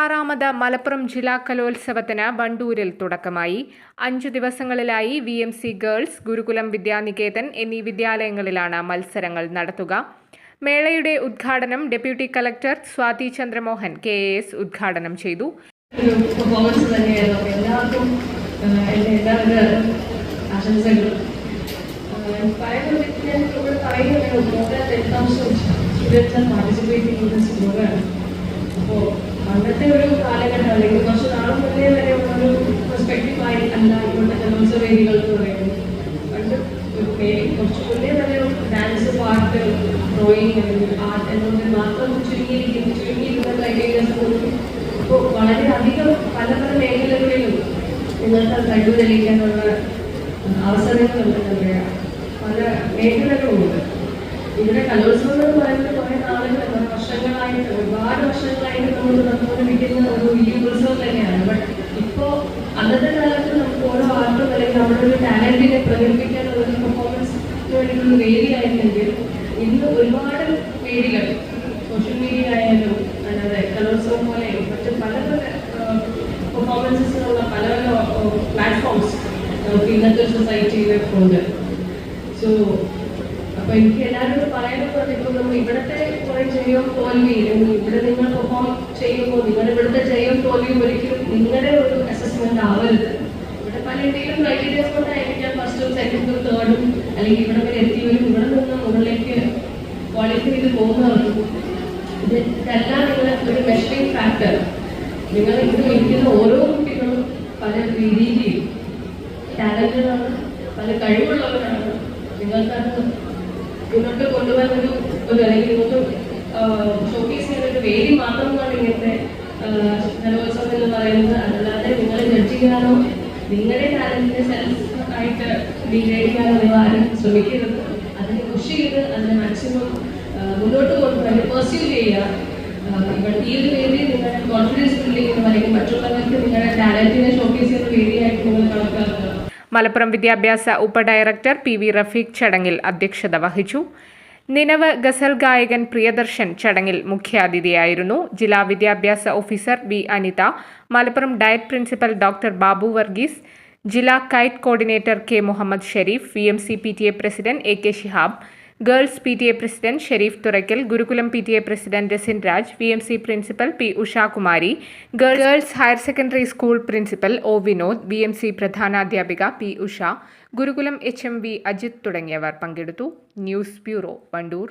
ആറാമത് മലപ്പുറം ജില്ലാ കലോത്സവത്തിന് വണ്ടൂരിൽ തുടക്കമായി. അഞ്ചു ദിവസങ്ങളിലായി V M C girls Gurukulam Vidyaniketan എന്നീ വിദ്യാലയങ്ങളിലാണ് മത്സരങ്ങൾ നടത്തുക. മേളയുടെ ഉദ്ഘാടനം deputy collector Swathi Chandramohan K A S ഉദ്ഘാടനം ചെയ്തു. അപ്പോൾ പണ്ടത്തെ ഒരു കാലഘട്ടം അല്ലെങ്കിൽ കുറച്ച് നാൾ മുന്നേ വരെ ഒരു പെർസ്പെക്ടീവ് പെർസ്പെക്റ്റീവായി അല്ല ഇവിടുത്തെ കലോത്സവ വേദികൾ എന്ന് പറയുന്നത്. പണ്ട് കുറച്ച് മുന്നേ വരെ ഡാൻസ് പാട്ട് ഡ്രോയിങ് അല്ലെങ്കിൽ ആർട്ട് എന്നൊക്കെ മാത്രം ചുരുങ്ങിയിരിക്കുന്നു. ചുരുങ്ങിയിരുന്ന ക്രൈറ്റീരിയസ് പോലും ഇപ്പോൾ വളരെയധികം പല പല മേഖലകളിലും നിങ്ങൾക്ക് കഴിവ് തെളിയിക്കാനുള്ള അവസരങ്ങളുണ്ട് എന്താ പറയുക പല മേഖലകളുമുണ്ട് ഇവിടെ കലോത്സവം എന്ന് പറയുന്നത് കുറേ നാളുകൾ വർഷങ്ങളായിട്ട് ഒരുപാട് വർഷങ്ങളായിട്ട് നമ്മൾ നടന്നുകൊണ്ടിരിക്കുന്ന ഒരു വലിയ ഉത്സവം തന്നെയാണ് ബട്ട് ഇപ്പോൾ അന്നത്തെ കാലത്ത് നമുക്ക് ഓരോ ആർട്ടും അല്ലെങ്കിൽ നമ്മുടെ ഒരു ടാലന്റിനെ പ്രകടിപ്പിക്കാനുള്ള ഒരു വേണ്ടിയിട്ടുള്ള വേദിയായിരുന്നെങ്കിൽ ഇന്ന് ഒരുപാട് വേദികൾ സോഷ്യൽ മീഡിയ ആയാലും അല്ലാതെ കലോത്സവം പോലെയും മറ്റ് പല പല പെർഫോമൻസസിനുള്ള പല പല പ്ലാറ്റ്ഫോംസ് നമുക്ക് ഇന്നത്തെ സൊസൈറ്റിയിൽ ഉണ്ട്. സോ അപ്പൊ എനിക്ക് എല്ലാവരോടും പറയാനുള്ളത് ഇപ്പൊ നമ്മൾ ഇവിടുത്തെ കുറെ ജയവും തോൽവിയും ഇവിടെ നിങ്ങൾ പെർഫോം ചെയ്യുമ്പോൾ നിങ്ങളുടെ ഇവിടുത്തെ ജയവും തോൽവിയും ഒരിക്കലും നിങ്ങളുടെ ഒരു അസസ്മെന്റ് ആവരുത്. ഇവിടെ പല എന്തെങ്കിലും ക്രൈറ്റീരിയസ് കൊണ്ടായിരിക്കാം ഫസ്റ്റും സെക്കൻഡും തേർഡും അല്ലെങ്കിൽ ഇവിടെ വരെ എത്തിയവരും ഇവിടെ നിന്ന് മുകളിലേക്ക് ക്വാളിഫൈ ചെയ്ത് പോകുന്നവർക്കും ഇത് ഇതെല്ലാം ഒരു മെഷറിംഗ് ഫാക്ടർ നിങ്ങൾ ഇവിടെ ഇരിക്കുന്ന ഓരോ കുട്ടികളും പല രീതിയിൽ ടാലന്റുകളാണ് പല കഴിവുള്ളവരാണ്. നിങ്ങൾക്കത് മുന്നോട്ട് കൊണ്ടുപോകാൻ ഒരു ഒരു അല്ലെങ്കിൽ നിങ്ങൾക്ക് ഷോക്കേസ് ചെയ്യാൻ ഒരു വേദി മാത്രമാണ് ഇങ്ങനത്തെ കലോത്സവം എന്ന് പറയുന്നത്. അതല്ലാതെ നിങ്ങളെ ജഡ്ജ് ചെയ്യാനോ നിങ്ങളുടെ ടാലന്റിനെ സെൽഫ് ആയിട്ട് ചെയ്യാനോ നിങ്ങൾ ആരും ശ്രമിക്കരുത്. അതിനെ പുഷ് ചെയ്ത് അതിനെ മാക്സിമം മുന്നോട്ട് കൊണ്ടുപോകാൻ പെർസ്യൂ ചെയ്യുക. ഈ ഒരു വേദി നിങ്ങളുടെ കോൺഫിഡൻസ് ബിൽഡിങ്ങിനും അല്ലെങ്കിൽ മറ്റുള്ളവർക്ക് നിങ്ങളുടെ ടാലന്റിനെ ഷോക്കേസ് ചെയ്യുന്ന വേദിയായിട്ട് നിങ്ങൾ കണക്കാക്കുക. മലപ്പുറം വിദ്യാഭ്യാസ ഉപഡയറക്ടർ പി വി റഫീഖ് ചടങ്ങിൽ അധ്യക്ഷത വഹിച്ചു. നിനവ് ഗസൽ ഗായകൻ പ്രിയദർശൻ ചടങ്ങിൽ മുഖ്യാതിഥിയായിരുന്നു. ജില്ലാ വിദ്യാഭ്യാസ officer V Anitha Malappuram DIET principal doctor Babu Varghese ജില്ലാ KITE coordinator K Muhammad Sharif V M C P T A president A K Shihab girls P T A president Sharif Thurakkal Gurukulam P T A president Rasin Raj V M C principal P Ushakumari girls higher secondary school principal O Vinod B M C പ്രധാനാധ്യാപിക P Usha Gurukulam H M V Ajith തുടങ്ങിയവർ പങ്കെടുത്തു. News bureau Vandoor.